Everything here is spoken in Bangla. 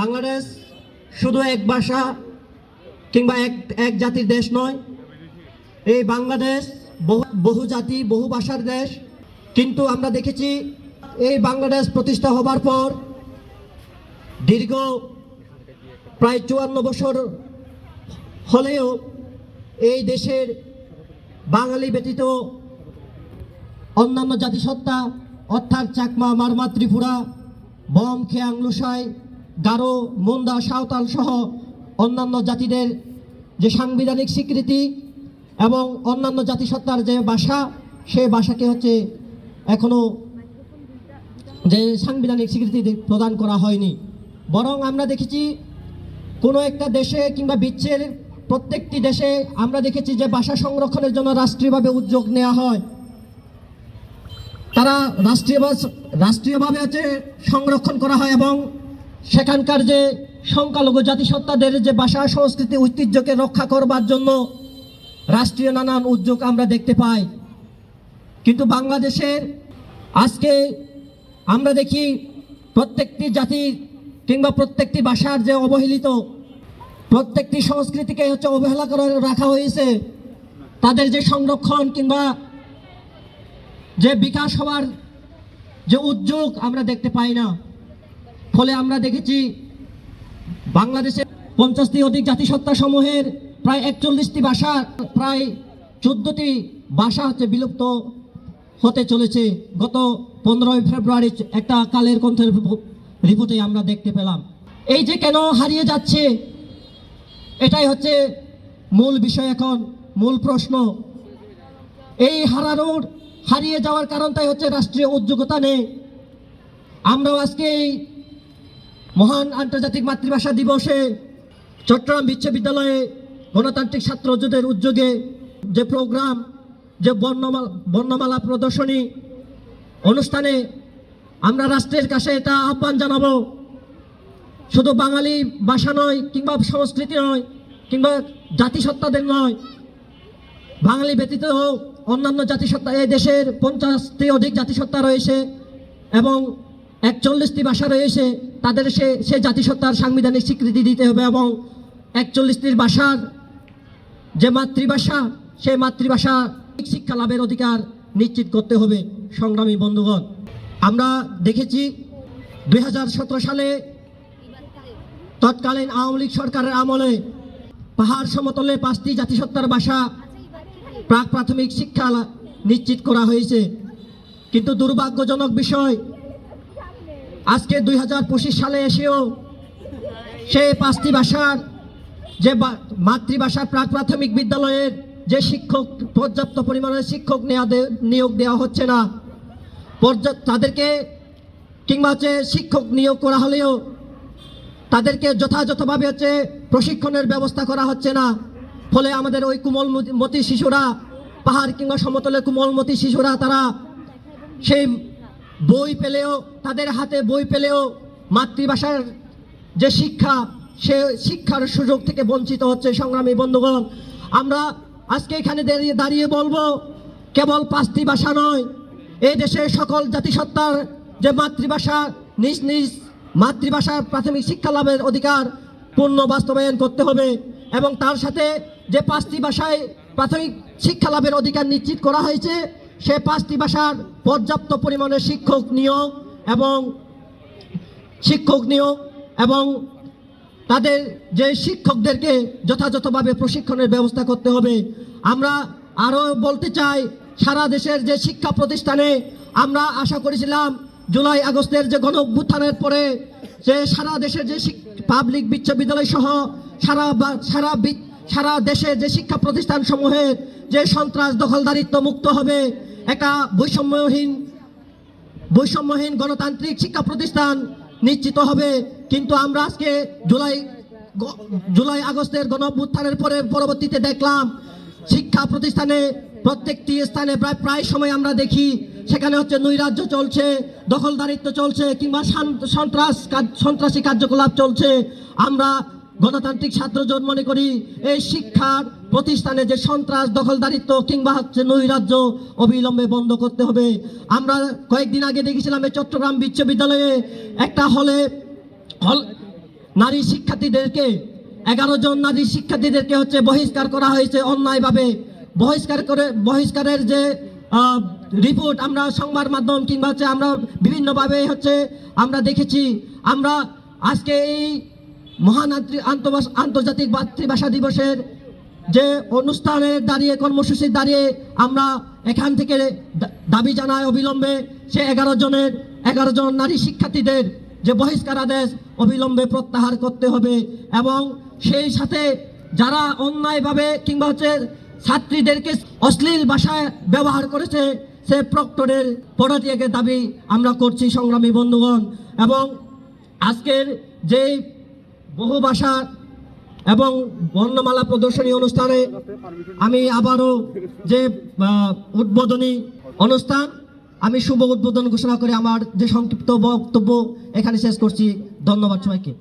বাংলাদেশ শুধু এক ভাষা কিংবা এক এক জাতির দেশ নয়। এই বাংলাদেশ বহু বহু জাতি, বহু ভাষার দেশ। কিন্তু আমরা দেখেছি এই বাংলাদেশ প্রতিষ্ঠা হবার পর দীর্ঘ প্রায় চুয়ান্ন বছর হলেও এই দেশের বাঙালি ব্যতীত অন্যান্য জাতিসত্তা, অর্থাৎ চাকমা, মারমা, ত্রিপুরা, বম, খেয়াং, লুসাই গারো মুন্দা, সাঁওতাল সহ অন্যান্য জাতিদের যে সাংবিধানিক স্বীকৃতি এবং অন্যান্য জাতিসত্তার যে ভাষা সে ভাষাকে হচ্ছে এখনও যে সাংবিধানিক স্বীকৃতি প্রদান করা হয়নি। বরং আমরা দেখেছি কোনো একটা দেশে কিংবা বিশ্বের প্রত্যেকটি দেশে আমরা দেখেছি যে ভাষা সংরক্ষণের জন্য রাষ্ট্রীয়ভাবে উদ্যোগ নেওয়া হয়। তারা রাষ্ট্রীয় রাষ্ট্রীয়ভাবে হচ্ছে সংরক্ষণ করা হয় এবং সেখানকার যে সংখ্যালঘু জাতিসত্তাদের যে ভাষা, সংস্কৃতি, ঐতিহ্যকে রক্ষা করবার জন্য রাষ্ট্রীয় নানান উদ্যোগ আমরা দেখতে পাই। কিন্তু বাংলাদেশের আজকে আমরা দেখি প্রত্যেকটি জাতির কিংবা প্রত্যেকটি ভাষার যে অবহেলিত, প্রত্যেকটি সংস্কৃতিকে হচ্ছে অবহেলা করে রাখা হয়েছে। তাদের যে সংরক্ষণ কিংবা যে বিকাশ হওয়ার যে উদ্যোগ আমরা দেখতে পাই না। ফলে আমরা দেখেছি বাংলাদেশের পঞ্চাশটি অধিক জাতিসত্তা সমূহের প্রায় একচল্লিশটি ভাষা, প্রায় চোদ্দটি ভাষা হচ্ছে বিলুপ্ত হতে চলেছে। গত পনেরোই ফেব্রুয়ারি একটা কালের কণ্ঠের রিপোর্টে আমরা দেখতে পেলাম। এই যে কেন হারিয়ে যাচ্ছে, এটাই হচ্ছে মূল বিষয় এখন, মূল প্রশ্ন। এই হারানোর, হারিয়ে যাওয়ার কারণটাই হচ্ছে রাষ্ট্রীয় উদ্যোগতা নেই আমরাও আজকে এই মহান আন্তর্জাতিক মাতৃভাষা দিবসে চট্টগ্রাম বিশ্ববিদ্যালয়ে গণতান্ত্রিক ছাত্র জোটের উদ্যোগে যে প্রোগ্রাম, যে বর্ণমালা বর্ণমালা প্রদর্শনী অনুষ্ঠানে আমরা রাষ্ট্রের কাছে এটা আহ্বান জানাব। শুধু বাঙালি ভাষা নয়, কিংবা সংস্কৃতি নয়, কিংবা জাতিসত্তাদের নয়, বাঙালি ব্যতীত অন্যান্য জাতিসত্তা, এই দেশের পঞ্চাশটি অধিক জাতিসত্তা রয়েছে এবং একচল্লিশটি ভাষা রয়েছে। তাদের সে সে জাতিসত্তার সাংবিধানিক স্বীকৃতি দিতে হবে এবং একচল্লিশটির ভাষার যে মাতৃভাষা সেই মাতৃভাষা শিক্ষা লাভের অধিকার নিশ্চিত করতে হবে, সংগ্রামী বন্ধুগণ। আমরা দেখেছি দু হাজার সতেরো সালে তৎকালীন আওয়ামী লীগ সরকারের আমলে পাহাড় সমতলে পাঁচটি জাতিসত্তার ভাষা প্রাক প্রাথমিক শিক্ষা নিশ্চিত করা হয়েছে। কিন্তু দুর্ভাগ্যজনক বিষয় আজকে দুই হাজার পঁচিশ সালে এসেও সেই পাঁচটি ভাষার যে বা- মাতৃভাষা প্রাক প্রাথমিক বিদ্যালয়ের যে শিক্ষক, পর্যাপ্ত পরিমাণে শিক্ষক নিয়োগ দেওয়া হচ্ছে না। পর্যাপ্ত তাদেরকে কিংবা হচ্ছে শিক্ষক নিয়োগ করা হলেও তাদেরকে যথাযথভাবে হচ্ছে প্রশিক্ষণের ব্যবস্থা করা হচ্ছে না। ফলে আমাদের ওই কোমলমতি শিশুরা, পাহাড় কিংবা সমতলে কোমলমতি শিশুরা, তারা সেই বই পেলেও, তাদের হাতে বই পেলেও মাতৃভাষার যে শিক্ষা, সে শিক্ষার সুযোগ থেকে বঞ্চিত হচ্ছে সংগ্রামী বন্ধুগণ। আমরা আজকে এখানে দাঁড়িয়ে দাঁড়িয়ে বলব, কেবল পাঁচটি ভাষা নয় এই দেশের সকল জাতিসত্তার যে মাতৃভাষা, নিজ নিজ মাতৃভাষার প্রাথমিক শিক্ষা লাভের অধিকার পূর্ণ বাস্তবায়ন করতে হবে এবং তার সাথে যে পাঁচটি ভাষায় প্রাথমিক শিক্ষা লাভের অধিকার নিশ্চিত করা হয়েছে সে পাঁচটি ভাষার পর্যাপ্ত পরিমাণে শিক্ষক নিয়োগ এবং শিক্ষক নিয়োগ এবং তাদের যে শিক্ষকদেরকে যথাযথভাবে প্রশিক্ষণের ব্যবস্থা করতে হবে। আমরা আরও বলতে চাই, সারা দেশের যে শিক্ষা প্রতিষ্ঠানে আমরা আশা করেছিলাম জুলাই আগস্টের যে গণ অভ্যুত্থানের পরে যে সারা দেশের যে পাবলিক বিশ্ববিদ্যালয় সহ সারা সারা সারা দেশে যে শিক্ষা প্রতিষ্ঠান সমূহের যে সন্ত্রাস দখলদারিত্ব মুক্ত হবে একটা বৈষম্যহীন বৈষম্যহীন গণতান্ত্রিক শিক্ষা প্রতিষ্ঠান নিশ্চিত হবে। কিন্তু আমরা আজকে জুলাই জুলাই আগস্টের গণভ্যুত্থানের পরে পরবর্তীতে দেখলাম, শিক্ষা প্রতিষ্ঠানে প্রত্যেকটি স্থানে প্রায় প্রায় সময় আমরা দেখি, সেখানে হচ্ছে নৈরাজ্য চলছে, দখলদারিত্ব চলছে, কিংবা সন্ত্রাস সন্ত্রাসী কার্যকলাপ চলছে। আমরা গণতান্ত্রিক ছাত্রজোট মনে করি, এই শিক্ষার প্রতিষ্ঠানে যে সন্ত্রাস, দখলদারিত্ব কিংবা হচ্ছে নৈরাজ্য অবিলম্বে বন্ধ করতে হবে। আমরা কয়েকদিন আগে দেখেছিলাম চট্টগ্রাম বিশ্ববিদ্যালয়ে একটা হলে হল নারী শিক্ষার্থীদেরকে, এগারো জন নারী শিক্ষার্থীদেরকে হচ্ছে বহিষ্কার করা হয়েছে অন্যায়ভাবে। বহিষ্কার করে, বহিষ্কারের যে রিপোর্ট আমরা সংবাদ মাধ্যম কিংবা হচ্ছে আমরা বিভিন্নভাবে হচ্ছে আমরা দেখেছি। আমরা আজকে এই মহান আন্তরি- আন্তর্জাতিক মাতৃভাষা দিবসের যে অনুষ্ঠানে দাঁড়িয়ে, কর্মসূচি দাঁড়িয়ে আমরা এখান থেকে দাবি জানায় অবিলম্বে সে এগারো জনের, এগারো জন নারী শিক্ষার্থীদের যে বহিষ্কার আদেশ অবিলম্বে প্রত্যাহার করতে হবে এবং সেই সাথে যারা অন্যায়ভাবে কিংবা হচ্ছে ছাত্রীদেরকে অশ্লীল ভাষায় ব্যবহার করেছে, সে প্রক্টরের পদত্যাগের দাবি আমরা করছি সংগ্রামী বন্ধুগণ। এবং আজকের যে বহু ভাষা এবং বর্ণমালা প্রদর্শনী অনুষ্ঠানে আমি আবারও যে উদ্বোধনী অনুষ্ঠান, আমি শুভ উদ্বোধন ঘোষণা করে আমার যে সংক্ষিপ্ত বক্তব্য এখানে শেষ করছি। ধন্যবাদ সবাইকে।